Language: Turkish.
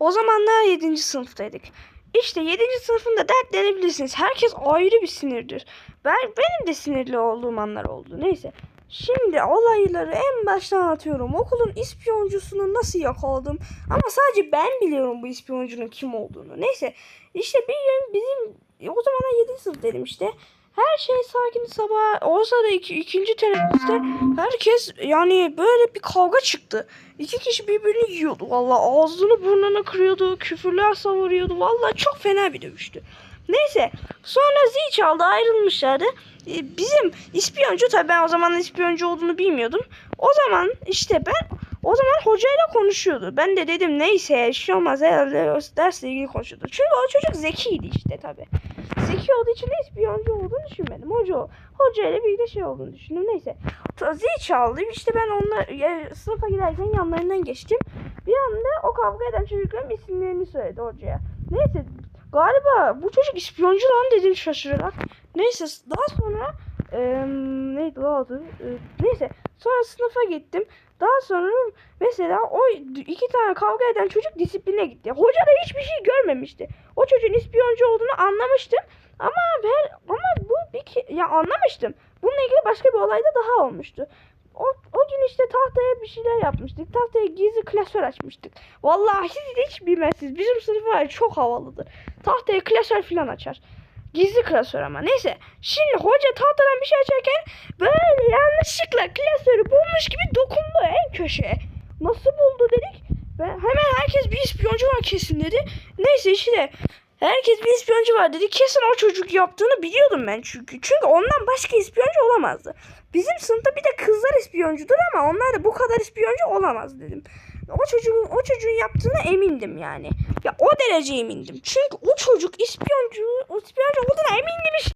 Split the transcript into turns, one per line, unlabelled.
O zamanlar 7. sınıftaydık. İşte 7. sınıfında dertlenebilirsiniz. Herkes ayrı bir sinirdir. Ben benim de sinirli olduğum anlar oldu. Neyse. Şimdi olayları en baştan anlatıyorum. Okulun ispiyoncusunu nasıl yakaladım. Ama sadece ben biliyorum bu ispiyoncunun kim olduğunu. Neyse. İşte bir gün bizim o zamanlar 7. sınıf dedim işte. Her şey sakin sabah olsa da iki, ikinci teneffüste herkes yani böyle bir kavga çıktı. İki kişi birbirini yiyordu valla ağzını burnunu kırıyordu küfürler savuruyordu valla çok fena bir dövüştü. Neyse sonra zil çaldı ayrılmışlardı. Ee, Bizim ispiyoncu tabii ben o zaman ispiyoncu olduğunu bilmiyordum. O zaman işte ben o zaman hocayla konuşuyordu. Ben de dedim neyse şey olmaz herhalde dersle ilgili konuşuyordu. Çünkü o çocuk zekiydi işte tabii. Zeki olduğu için de ispiyoncu olduğunu düşünmedim. Hoca, hocayla bir de şey olduğunu düşündüm. Neyse. Zil çaldı. İşte ben onlar ya, sınıfa giderken yanlarından geçtim. Bir anda o kavga eden çocukların isimlerini söyledi hocaya. Neyse galiba bu çocuk ispiyoncu lan dedim şaşırarak. Neyse daha sonra eee neydi lan adı? Eee, neyse sonra sınıfa gittim. Daha sonra mesela o iki tane kavga eden çocuk disipline gitti. Hoca da hiçbir şey görmemişti. O çocuğun ispiyoncu olduğunu anlamıştım. Ama ben ama bu bir ya anlamıştım. Bununla ilgili başka bir olay da daha olmuştu. O, o gün işte tahtaya bir şeyler yapmıştık. Tahtaya gizli klasör açmıştık. Vallahi siz hiç bilmezsiniz. Bizim sınıf var çok havalıdır. Tahtaya klasör falan açar. Gizli klasör ama. Neyse. Şimdi hoca tahtadan bir şey açarken böyle yanlışlıkla klasörü bulmuş gibi dokundu en köşeye. Nasıl buldu dedik. Ve hemen herkes bir ispiyoncu var kesin dedi. Neyse işte herkes bir ispiyoncu var dedi. Kesin o çocuk yaptığını biliyordum ben çünkü. Çünkü ondan başka ispiyoncu olamazdı. Bizim sınıfta bir de kızlar ispiyoncudur ama onlar da bu kadar ispiyoncu olamaz dedim. O çocuğun o çocuğun yaptığına emindim yani. Ya o derece emindim. Çünkü o çocuk ispiyoncu, ispiyoncu olduğuna emindim işte.